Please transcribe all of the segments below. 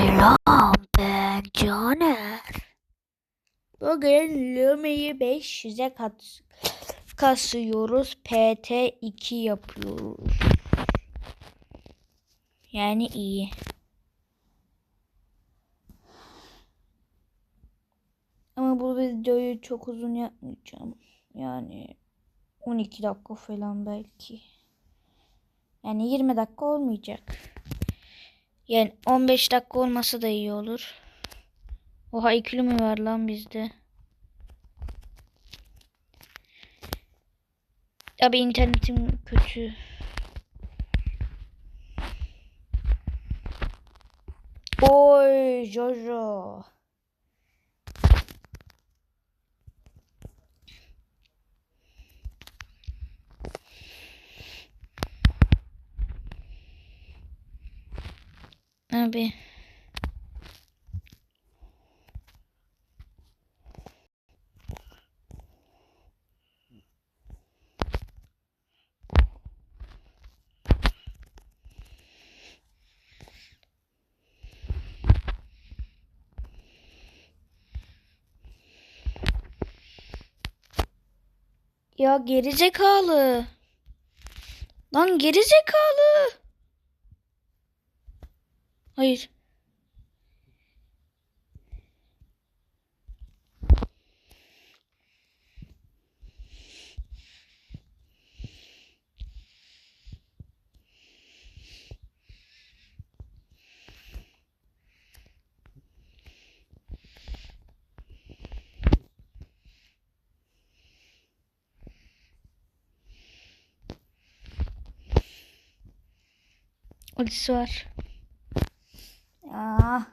Selam ben Caner. Bugün Lumi'yi 500'e kat kasıyoruz. PT 2 yapıyoruz. Yani iyi. Ama bu videoyu çok uzun yapmayacağım. Yani 12 dakika falan belki. Yani 20 dakika olmayacak. Yani 15 dakika olmasa da iyi olur. Oha ikili mi var lan bizde? Abi internetim kötü. Oy Jojo. Abi. Ya gerizekalı. Lan gerizekalı. Hayır. Ultisi var. Ya.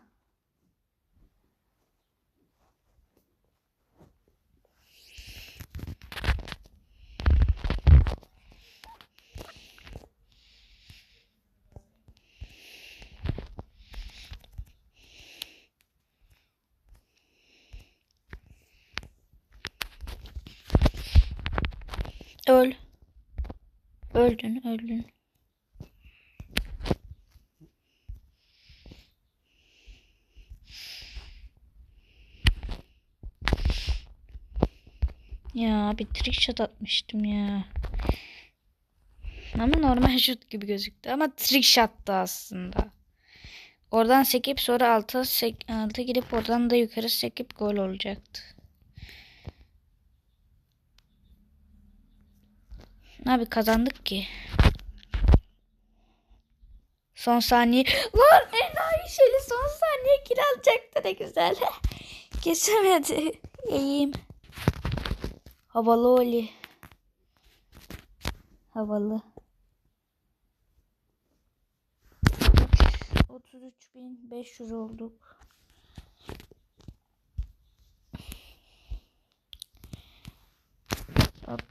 Öl. Öldün, öldün. Ya bir trick shot atmıştım ya. Ama normal şut gibi gözüktü. Ama trick shot'tı aslında. Oradan sekip sonra alta, sek alta gidip oradan da yukarı sekip gol olacaktı. Abi kazandık ki. Son saniye. Lan enayi şeyli son saniye kill alacaktı ne güzel. Kesemedi. İyiyim. Havalı Oli. Havalı. 33.500 olduk.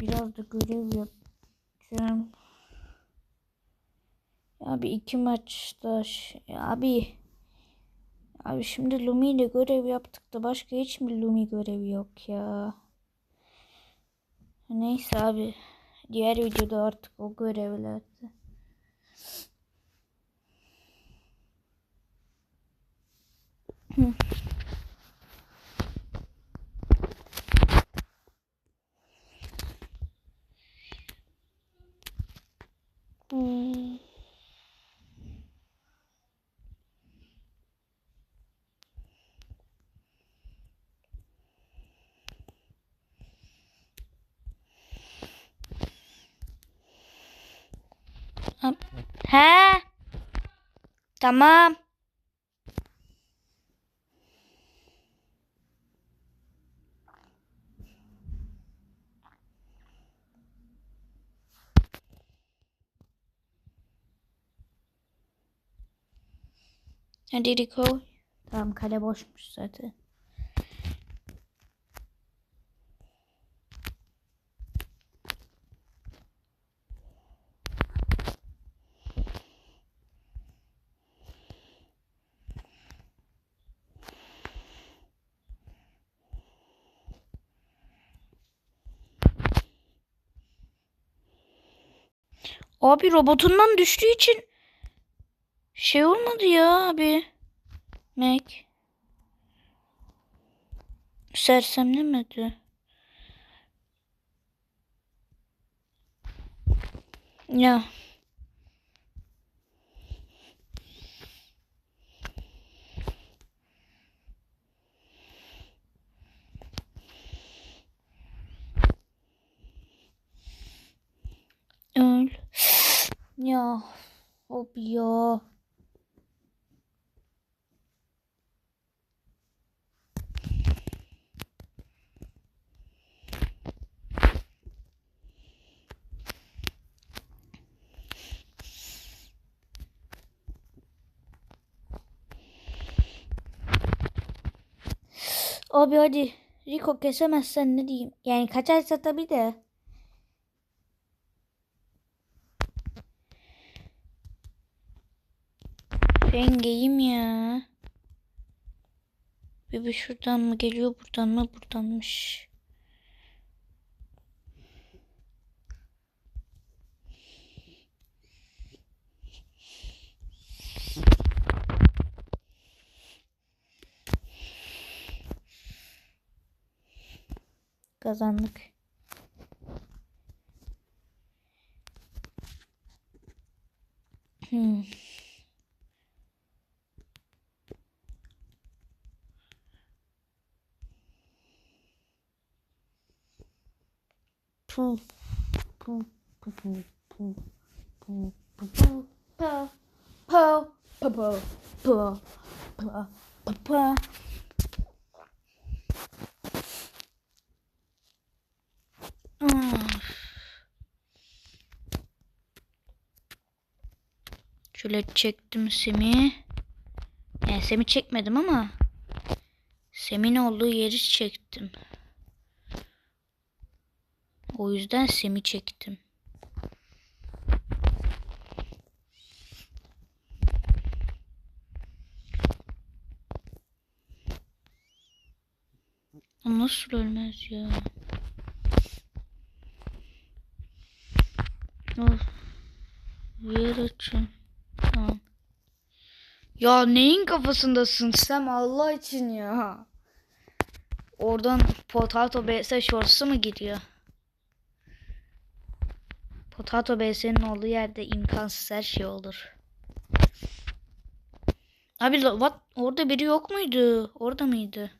Biraz da görev yapacağım. Abi iki maçta abi abi şimdi Lumi ile görev yaptık da başka hiç mi Lumi görevi yok ya? Neyse abi. Diğer videoda artık o görevlerde. 嗯，啊，干嘛？Tamam. Hadi Rico. Tamam kale boşmuş zaten. Abi robotundan düştüğü için şey olmadı ya abi. Mac. Sersemlemedi. Ya. Öl. Ya. Hop ya. Abi hadi. Rico kesemezsen ne diyeyim? Yani kaçarsa tabii de. Rengeyim ya. Bebe şuradan mı geliyor buradan mı buradanmış. Kazandık. Hmm. Puh. Puh. Puh. Puh. Puh. Puh. Puh. Puh. Puh. Puh. Puh. Puh. Puh. Puh. Puh. Puh. Şöyle çektim Sem'i. Yani Sem'i çekmedim ama Sem'in olduğu yeri çektim. O yüzden Sem'i çektim. Nasıl ölmez ya? Of. Yer açın. Ya neyin kafasındasın Sem Allah için ya. Oradan Potato BS shorts'u mu gidiyor? Potato BS'nin olduğu yerde imkansız her şey olur. Abi what? orada biri yok muydu? Orada mıydı?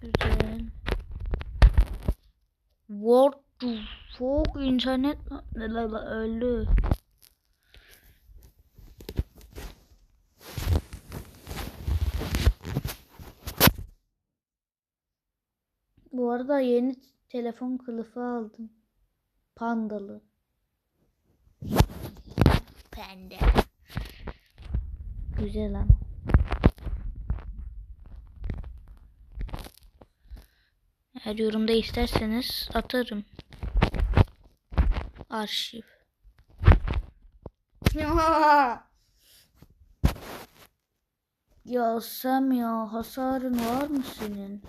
Güzel. What fuck? İnternet öldü. Bu arada yeni telefon kılıfı aldım. Pandalı. Panda. Güzel ama. Eğer yorumda isterseniz atarım. Arşiv. Ya. Sam ya hasarın var mı senin?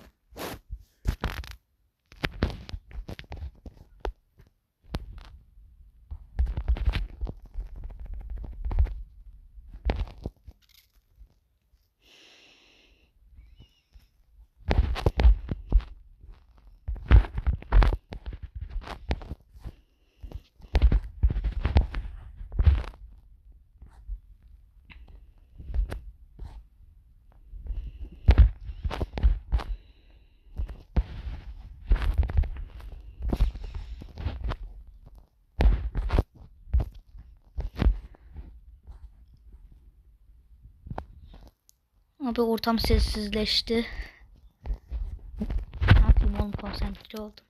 Abi ortam sessizleşti. Ne yapayım oğlum konsantre oldum.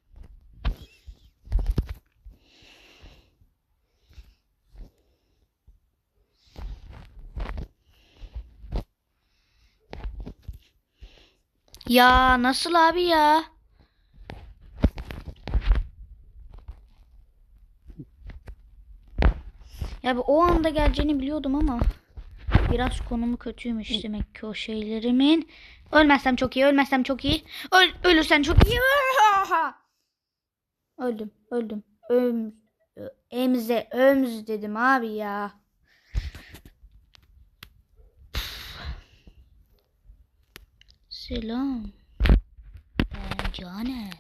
Ya nasıl abi ya? Ya ben o anda geleceğini biliyordum ama biraz konumu kötüymüş demek ki o şeylerimin. Ölmezsem çok iyi, ölmezsem çok iyi. Öl ölürsen çok iyi. Öldüm, öldüm. Öl Ö- Emze ömz dedim abi ya. Selam. Ben Caner.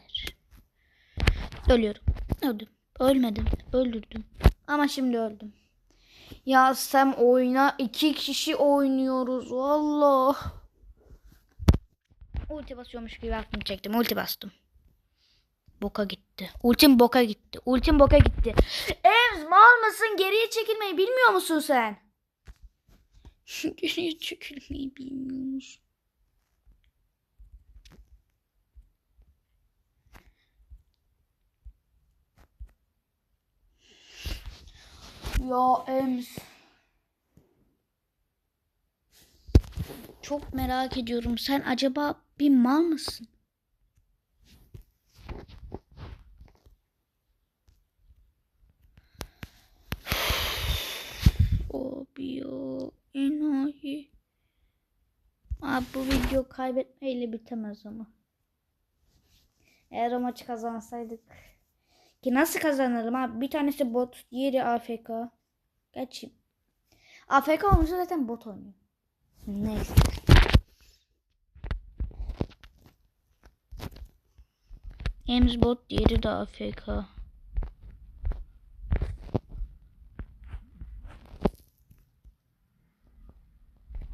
Ölüyorum. Öldüm. Ölmedim. Öldürdüm. Ama şimdi öldüm. Ya Sam oyna. iki kişi oynuyoruz. Allah. Ulti basıyormuş gibi aklımı çektim. Ulti bastım. Boka gitti. Ultim boka gitti. Ultim boka gitti. Evs mal mısın? Geriye çekilmeyi bilmiyor musun sen? Geriye çekilmeyi bilmiyor musun? Ya Ems. Çok merak ediyorum. Sen acaba bir mal mısın? Ya enayi. Abi bu video kaybetmeyle bitemez ama. Eğer o maçı kazansaydık. Ki nasıl kazanırım abi? Bir tanesi bot, diğeri AFK. Gerçi AFK olmuşsa zaten bot oynuyor. Neyse. Ems bot, diğeri de AFK.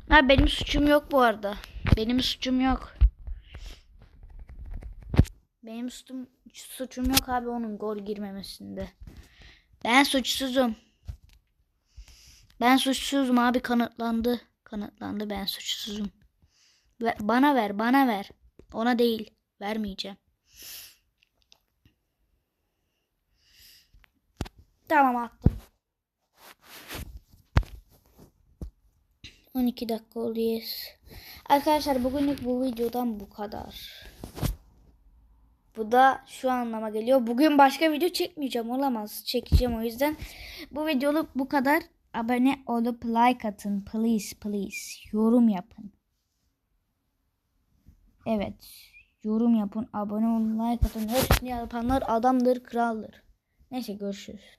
Ha benim suçum yok bu arada. Benim suçum yok. Benim suçum, suçum yok abi onun gol girmemesinde. Ben suçsuzum. Ben suçsuzum abi kanıtlandı. Kanıtlandı ben suçsuzum. Ve- Bana ver bana ver. Ona değil. Vermeyeceğim. Tamam attım. 12 dakika yes. Arkadaşlar bugünlük bu videodan bu kadar. Bu da şu anlama geliyor. Bugün başka video çekmeyeceğim. Olamaz. Çekeceğim o yüzden. Bu videoluk bu kadar. Abone olup like atın. Please please. Yorum yapın. Evet. Yorum yapın. Abone olun. Like atın. Hepsini yapanlar adamdır. Kraldır. Neyse görüşürüz.